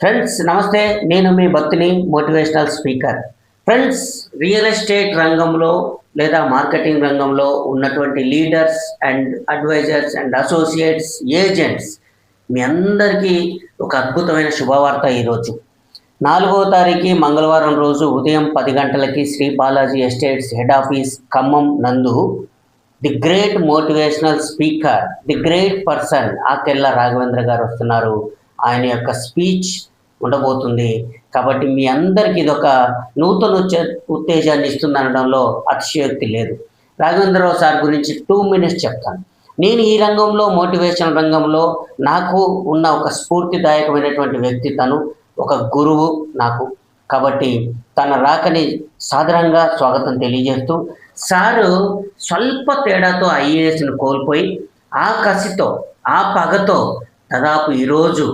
Friends నమస్తే. నేను మీ భక్తిని motivational speaker friends real estate రంగంలో లేదా మార్కెటింగ్ రంగంలో ఉన్నటువంటి leaders and advisors and associates agents మీ అందరికీ ఒక అద్భుతమైన శుభవార్త ఈరోజు. నాలుగో తారీఖు మంగళవారం రోజు ఉదయం పది గంటలకి Shri Balaji estates head office Khammam నందు the great motivational speaker the great person Akella Raghavendra garu వస్తున్నారు. ఆయన యొక్క స్పీచ్ ఉండబోతుంది. కాబట్టి మీ అందరికీ ఇది ఒక నూతన ఉత్తేజాన్ని ఇస్తుంది అనడంలో అతిశయోక్తి లేదు. రాఘవేంద్రరావు సార్ గురించి టూ మినిట్స్ చెప్తాను. నేను ఈ రంగంలో మోటివేషన్ రంగంలో నాకు ఉన్న ఒక స్ఫూర్తిదాయకమైనటువంటి వ్యక్తి తను ఒక గురువు నాకు. కాబట్టి తన రాకని సాధారణంగా స్వాగతం తెలియజేస్తూ సారు స్వల్ప తేడాతో ఐఏఎస్ను కోల్పోయి ఆ కసితో ఆ పగతో దాదాపు ఈరోజు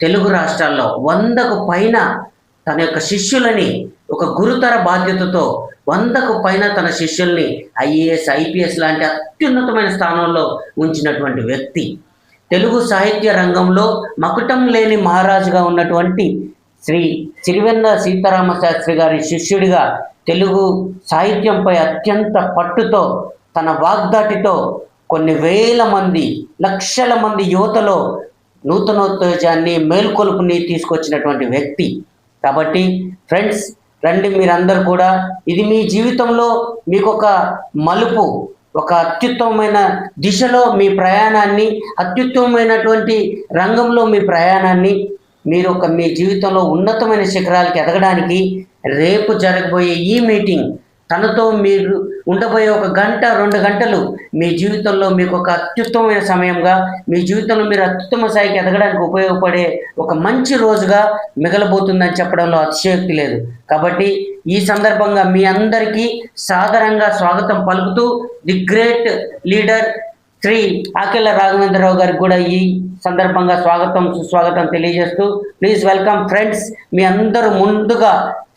తెలుగు రాష్ట్రాల్లో వందకు పైన తన యొక్క శిష్యులని ఒక గురుతర బాధ్యతతో వందకు పైన తన శిష్యుల్ని ఐఏఎస్ ఐపీఎస్ లాంటి అత్యున్నతమైన స్థానంలో ఉంచినటువంటి వ్యక్తి. తెలుగు సాహిత్య రంగంలో మకుటం లేని మహారాజుగా ఉన్నటువంటి శ్రీ సిరివెన్న సీతారామ శాస్త్రి గారి శిష్యుడిగా తెలుగు సాహిత్యంపై అత్యంత పట్టుతో తన వాగ్దాటితో కొన్ని వేల మంది లక్షల మంది యువతలో నూతనోత్తేజాన్ని మేల్కొలుపుని తీసుకొచ్చినటువంటి వ్యక్తి. కాబట్టి ఫ్రెండ్స్ రండి మీరందరూ కూడా ఇది మీ జీవితంలో మీకు ఒక మలుపు ఒక అత్యుత్తమమైన దిశలో మీ ప్రయాణాన్ని అత్యుత్తమమైనటువంటి రంగంలో మీ ప్రయాణాన్ని మీరు ఒక మీ జీవితంలో ఉన్నతమైన శిఖరాలకి ఎదగడానికి రేపు జరగబోయే ఈ మీటింగ్ తనతో మీరు ఉండబోయే ఒక గంట రెండు గంటలు మీ జీవితంలో మీకు ఒక అత్యుత్తమమైన సమయంగా మీ జీవితంలో మీరు అత్యుత్తమ స్థాయికి ఎదగడానికి ఉపయోగపడే ఒక మంచి రోజుగా మిగలబోతుందని చెప్పడంలో అతిశయోక్తి లేదు. కాబట్టి ఈ సందర్భంగా మీ అందరికీ సాదరంగా స్వాగతం పలుకుతూ the great leader Shri Akella Raghavendra Rao గారికి కూడా ఈ సందర్భంగా స్వాగతం సుస్వాగతం తెలియజేస్తూ ప్లీజ్ వెల్కమ్ ఫ్రెండ్స్ మీ అందరూ ముందుగా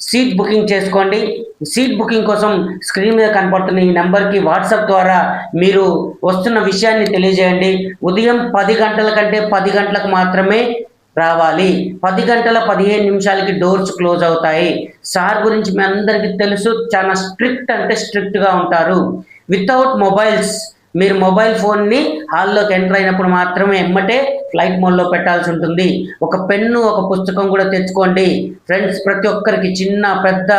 సీట్ బుకింగ్ చేసుకోండి. సీట్ బుకింగ్ కోసం స్క్రీన్ మీద కనపడుతున్న ఈ నెంబర్కి వాట్సాప్ ద్వారా మీరు వస్తున్న విషయాన్ని తెలియజేయండి. ఉదయం పది గంటల కంటే పది గంటలకు మాత్రమే రావాలి. పది గంటల పదిహేను నిమిషాలకి డోర్స్ క్లోజ్ అవుతాయి. సార్ గురించి మీ అందరికీ తెలుసు చాలా స్ట్రిక్ట్ అంటే స్ట్రిక్ట్గా ఉంటారు. వితౌట్ మొబైల్స్ మీరు మొబైల్ ఫోన్ని హాల్లోకి ఎంటర్ అయినప్పుడు మాత్రమే ఎమ్మటే ఫ్లైట్ మోడ్లో పెట్టాల్సి ఉంటుంది. ఒక పెన్ను ఒక పుస్తకం కూడా తెచ్చుకోండి. ఫ్రెండ్స్ ప్రతి ఒక్కరికి చిన్న పెద్ద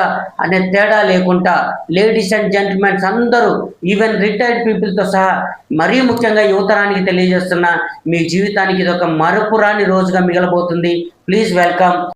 అనే తేడా లేకుండా లేడీస్ అండ్ జెంటిల్మెన్స్ అందరూ ఈవెన్ రిటైర్డ్ పీపుల్తో సహా మరీ ముఖ్యంగా యువతరానికి తెలియజేస్తున్న మీ జీవితానికి ఇది ఒక మరపురాని రోజుగా మిగలబోతుంది. Please welcome.